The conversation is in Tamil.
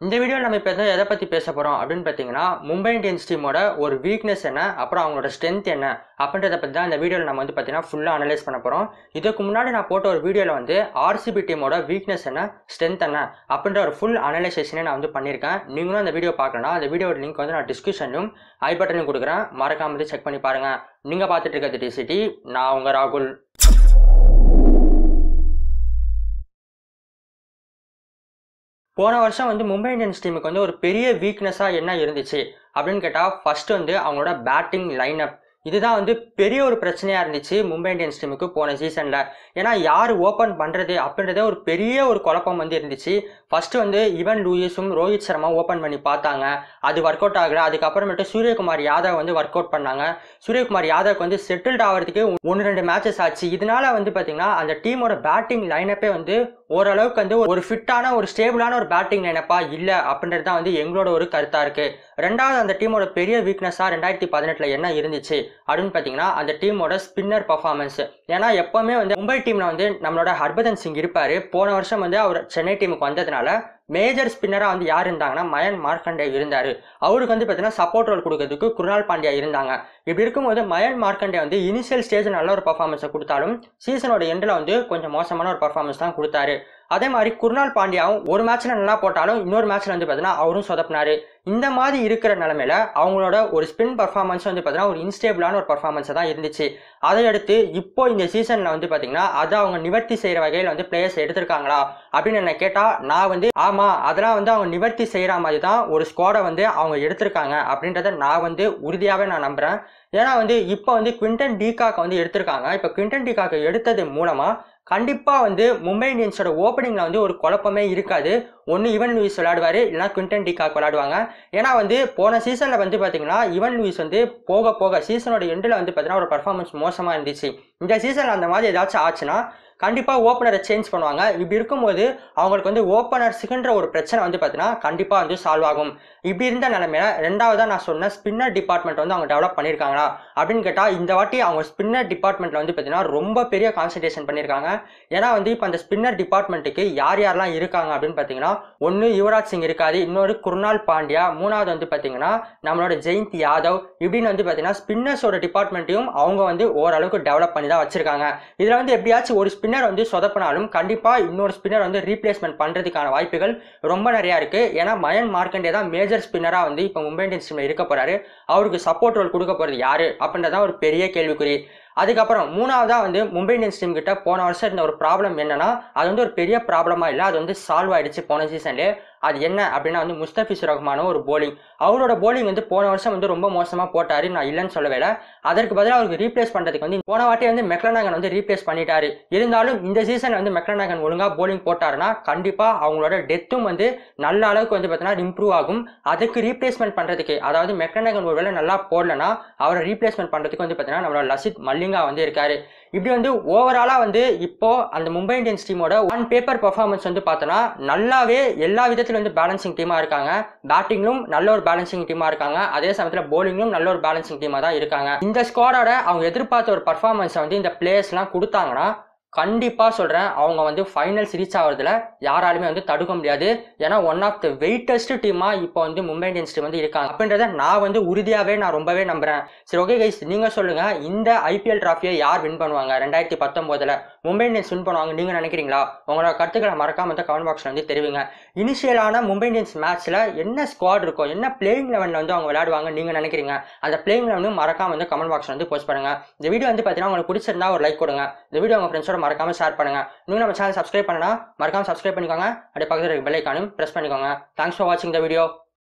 இந்த வீடியோவில் நம்ம இப்போ எதை பற்றி பேச போகிறோம் அப்படின்னு பார்த்தீங்கன்னா மும்பை இந்தியன்ஸ் டீமோட ஒரு வீக்னஸ் என்ன அப்புறம் அவங்களோட ஸ்ட்ரென்த் என்ன அப்படின்றத பற்றி தான் இந்த வீடியோவில் நம்ம வந்து பார்த்தீங்கன்னா ஃபுல்லாக அனலைஸ் பண்ண போகிறோம் இதுக்கு முன்னாடி நான் போட்ட ஒரு வீடியோவில் வந்து ஆர்சிபி டீமோட வீக்னஸ் என்ன ஸ்ட்ரென்த் என்ன அப்படின்ற ஒரு ஃபுல் அனலைசேஷனே நான் வந்து பண்ணியிருக்கேன். நீங்களும் அந்த வீடியோ பார்க்கலனா அந்த வீடியோட லிங்க் வந்து நான் டிஸ்கிரிப்ஷன்லையும் ஐ பட்டனையும் கொடுக்குறேன். மறக்காமல் வந்து செக் பண்ணி பாருங்கள் நீங்கள் பார்த்துட்டு இருக்கிறது டிசிடி நான் உங்கள் ராகுல். போன வருஷம் வந்து மும்பை இந்தியன்ஸ் டீமுக்கு வந்து ஒரு பெரிய வீக்னஸாக என்ன இருந்துச்சு? அப்படின்னு கேட்டால் ஃபர்ஸ்ட் வந்து அவங்களோட பேட்டிங் லைனப் இதுதான் வந்து பெரிய ஒரு பிரச்சனையாக இருந்துச்சு மும்பை இந்தியன்ஸ் டீமுக்கு போன சீசனில் ஏன்னா யார் ஓப்பன் பண்ணுறது அப்படின்றதே ஒரு பெரிய ஒரு குழப்பம் வந்து இருந்துச்சு. ஃபர்ஸ்ட் வந்து இவன் லூயிஸும் ரோஹித் சர்மா ஓப்பன் பண்ணி பார்த்தாங்க. அது ஒர்க் அவுட் ஆகலை. அதுக்கப்புறமேட்டு சூரியகுமார் யாதவ் வந்து ஒர்க் அவுட் பண்ணாங்க. சூரியகுமார் யாதவ்க்கு வந்து செட்டில்ட் ஆகிறதுக்கு ஒன்று ரெண்டு மேட்சஸ் ஆச்சு. இதனால வந்து பார்த்தீங்கன்னா அந்த டீமோட பேட்டிங் லைனப்பே வந்து ஓரளவுக்கு வந்து ஒரு ஃபிட்டான ஒரு ஸ்டேபிளான ஒரு பேட்டிங் லைனப்பா இல்லை அப்படின்றது தான் வந்து எங்களோட ஒரு கருத்தாக இருக்குது ரெண்டாவது அந்த டீமோட பெரிய வீக்னஸாக ரெண்டாயிரத்தி பதினெட்டில் என்ன இருந்துச்சு? அப்படின்னு பார்த்தீங்கன்னா அந்த டீமோட ஸ்பின்னர் பர்ஃபார்மன்ஸ் ஏன்னா எப்போவுமே வந்து மும்பை டீமில் வந்து நம்மளோட ஹர்பதன் சிங் இருப்பார். போன வருஷம் வந்து அவர் சென்னை டீமுக்கு வந்ததுனால மேஜர் ஸ்பின்னராக வந்து யார் இருந்தாங்கன்னா மயன் மார்க்கண்டே இருந்தார். அவருக்கு வந்து பார்த்தீங்கன்னா சப்போர்ட் ரோல் கொடுக்கறதுக்கு குருணால் பாண்டியா இருந்தாங்க. இப்படி இருக்கும்போது மயன் மார்க்கண்டே வந்து இனிஷியல் ஸ்டேஜ் நல்ல ஒரு பர்ஃபார்மன்ஸை கொடுத்தாலும் சீசனோட எண்டில் வந்து கொஞ்சம் மோசமான ஒரு பர்ஃபார்மன்ஸ் தான் கொடுத்தாரு. அதே மாதிரி குருணால் பாண்டியாவும் ஒரு மேட்ச்ல நல்லா போட்டாலும் இன்னொரு மேட்ச்ல வந்து பார்த்தீங்கன்னா அவரும் சொதப்பினாரு. இந்த மாதிரி இருக்கிற நிலமையில அவங்களோட ஒரு ஸ்பின் பர்ஃபார்மன்ஸ் வந்து பார்த்தீங்கன்னா ஒரு இன்ஸ்டேபிளான ஒரு பர்ஃபார்மன்ஸை தான் இருந்துச்சு. அதை அடுத்து இப்போ இந்த சீசனில் வந்து பார்த்தீங்கன்னா அதை அவங்க நிவர்த்தி செய்கிற வகையில் வந்து பிளேயர்ஸ் எடுத்திருக்காங்களா அப்படின்னு என்ன கேட்டால் நான் வந்து ஆமாம் அதெல்லாம் வந்து அவங்க நிவர்த்தி செய்கிற மாதிரி தான் ஒரு ஸ்குவாடை வந்து அவங்க எடுத்திருக்காங்க அப்படின்றத நான் வந்து உறுதியாகவே நான் நம்புகிறேன் ஏன்னா வந்து இப்போ வந்து குவிண்டன் டீகாக்கை வந்து எடுத்திருக்காங்க. இப்போ குவிண்டன் டீகாக்கை எடுத்தது மூலமாக கண்டிப்பாக வந்து மும்பை இந்தியன்ஸோட ஓப்பனிங்கில் வந்து ஒரு குழப்பமே இருக்காது. ஒன்று இவன் லூயிஸ் விளையாடுவார் இல்லைனா குவிண்டன் டிகாக் விளையாடுவாங்க. ஏன்னா வந்து போன சீசனில் வந்து பார்த்தீங்கன்னா இவன் லூயிஸ் வந்து போக போக சீசனோட எண்டில் வந்து பார்த்தீங்கன்னா ஒரு பர்ஃபார்மன்ஸ் மோசமாக இருந்துச்சு. இந்த சீசனில் அந்த மாதிரி ஏதாச்சும் ஆச்சுன்னா கண்டிப்பாக ஓப்பனரை சேஞ்ச் பண்ணுவாங்க. இப்படி இருக்கும்போது அவங்களுக்கு வந்து ஓப்பனர்ஸுக்குன்ற ஒரு பிரச்சனை வந்து பார்த்தீங்கன்னா கண்டிப்பாக வந்து சால்வ் ஆகும். இப்படி இருந்த நிலமையில ரெண்டாவதாக நான் சொன்ன ஸ்பின்னர் டிபார்ட்மெண்ட் வந்து அவங்க டெவலப் பண்ணியிருக்காங்களா? அப்படின்னு கேட்டால் இந்த வாட்டி அவங்க ஸ்பின்னர் டிபார்ட்மெண்ட்டில் வந்து பார்த்தீங்கன்னா ரொம்ப பெரிய கான்சன்ட்ரேஷன் பண்ணியிருக்காங்க. ஏன்னா வந்து இப்போ அந்த ஸ்பின்னர் டிபார்ட்மெண்ட்டுக்கு யார் யாரெல்லாம் இருக்காங்க அப்படின்னு பார்த்தீங்கன்னா ஒன்று யுவராஜ் சிங் இருக்காது இன்னொரு குருணால் பாண்டியா மூணாவது வந்து பார்த்தீங்கன்னா நம்மளோட ஜெயந்த் யாதவ் இப்படின்னு வந்து பார்த்தீங்கன்னா ஸ்பின்னர்ஸோட டிபார்ட்மெண்ட்டையும் அவங்க வந்து ஓரளவுக்கு டெவலப் பண்ணி தான் வச்சிருக்காங்க. இதில் வந்து எப்படியாச்சும் ஒரு ஸ்பின் ஸ்பின்னர் வந்து சொதப்பினாலும் கண்டிப்பாக இன்னொரு ஸ்பின்னர் வந்து ரீப்ளேஸ்மெண்ட் பண்ணுறதுக்கான வாய்ப்புகள் ரொம்ப நிறையா இருக்குது ஏன்னா மயன் மார்க்கண்டே தான் மேஜர் ஸ்பின்னராக வந்து இப்போ மும்பை இந்தியன்ஸ் டீமில் இருக்க போகிறாரு அவருக்கு சப்போர்ட் ரோல் கொடுக்க போகிறது யார்? அப்படின்றதான் ஒரு பெரிய கேள்விக்குறி. அதுக்கப்புறம் மூணாவதாக வந்து மும்பை இந்தியன்ஸ் டீம் கிட்ட போன வருஷம் இருந்த ஒரு ப்ராப்ளம் என்னன்னா அது வந்து ஒரு பெரிய ப்ராப்ளமாக இல்லை அது வந்து சால்வ் ஆயிடுச்சு போன சீசன்லேயே அது என்ன அப்படின்னா வந்து முஸ்தபிஸ் ரஹ்மான ஒரு போலிங் அவரோட போலிங் வந்து போன வருஷம் வந்து ரொம்ப மோசமாக போட்டார் நான் இல்லைன்னு சொல்லவே இல்லை. அதற்கு பதிலாக அவருக்கு ரீப்ளேஸ் பண்ணுறதுக்கு வந்து போன வாட்டி வந்து மெக்லநாகன் வந்து ரீப்ளேஸ் பண்ணிட்டாரு. இருந்தாலும் இந்த சீசன் வந்து மெக்லநாகன் ஒழுங்காக போலிங் போட்டாருன்னா கண்டிப்பாக அவங்களோட டெத்தும் வந்து நல்ல அளவுக்கு வந்து பார்த்தீங்கன்னா இம்ப்ரூவ் ஆகும். அதுக்கு ரீப்ளேஸ்மெண்ட் பண்ணுறதுக்கு அதாவது மெக்லநாகன் ஒருவேளை நல்லா போடலன்னா அவரை ரீப்ளேஸ்மெண்ட் பண்ணுறதுக்கு வந்து பார்த்தீங்கன்னா நம்மளோட லசித் மல்லிங்கா வந்து இருக்காரு. இப்படி வந்து ஓவராலாக வந்து இப்போ அந்த மும்பை இந்தியன்ஸ் டீமோட ஒன் பேப்பர் பர்ஃபார்மன்ஸ் வந்து பார்த்தோன்னா நல்லாவே எல்லா விதத்திலும் வந்து பேலன்சிங் டீமாக இருக்காங்க. பேட்டிங்லும் நல்ல ஒரு பேலன்சிங் டீமாக இருக்காங்க. அதே சமயத்தில் போலிங்லும் நல்ல ஒரு பேலன்சிங் டீமாக தான் இருக்காங்க. இந்த ஸ்குவாடோட அவங்க எதிர்பார்த்த ஒரு பர்ஃபார்மன்ஸை வந்து இந்த பிளேயர்ஸ்லாம் கொடுத்தாங்கன்னா கண்டிப்பாக சொல்கிறேன் அவங்க வந்து ஃபைனல்ஸ் ரீச் ஆகிறதுல யாராலுமே வந்து தடுக்க முடியாது. ஏன்னா ஒன் ஆஃப் த வெயிட்டஸ்ட் டீமாக இப்போ வந்து மும்பை இந்தியன்ஸ் டீம் வந்து இருக்காங்க. அப்படின்றத நான் வந்து உறுதியாகவே நான் ரொம்பவே நம்புகிறேன் சரி ஓகே கைஸ் நீங்கள் சொல்லுங்கள் இந்த ஐபிஎல் ட்ராஃபியை யார் வின் பண்ணுவாங்க? ரெண்டாயிரத்தி பத்தொம்போதில் மும்பை இந்தியன்ஸ் வின் பண்ணுவாங்க நீங்கள் நினைக்கிறீங்களா? உங்களோட கருத்துக்களை மறக்காம வந்து கமெண்ட் பாக்ஸில் வந்து தெரிவிங்க. இனிஷியலான மும்பை இந்தியன்ஸ் மேட்ச்சில் என்ன ஸ்குவாட் இருக்கும் என்ன பிளேயிங் லெவனில் வந்து அவங்க விளையாடுவாங்க நீங்கள் நினைக்கிறீங்க? அந்த பிளேயிங் லெவனும் மறக்காம வந்து கமெண்ட் பாக்ஸில் வந்து போஸ்ட் பண்ணுங்கள் இந்த வீடியோ வந்து பார்த்தீங்கன்னா உங்களுக்கு பிடிச்சிருந்தா ஒரு லைக் கொடுங்க. இந்த வீடியோ உங்கள் ஃப்ரெண்ட்ஸோட மறக்காம ஷேர் பண்ணுங்க. இன்னும் நம்ம சேனல் சப்ஸ்கிரைப் பண்ணனா மறக்காம சப்ஸ்கிரைப் பண்ணிக்கோங்க. அப்படியே பக்கத்தில் இருக்க பெல் ஐக்கானும் ப்ரெஸ் பண்ணிக்கோங்க. தேங்க்ஸ் ஃபார் வாட்சிங் த வீடியோ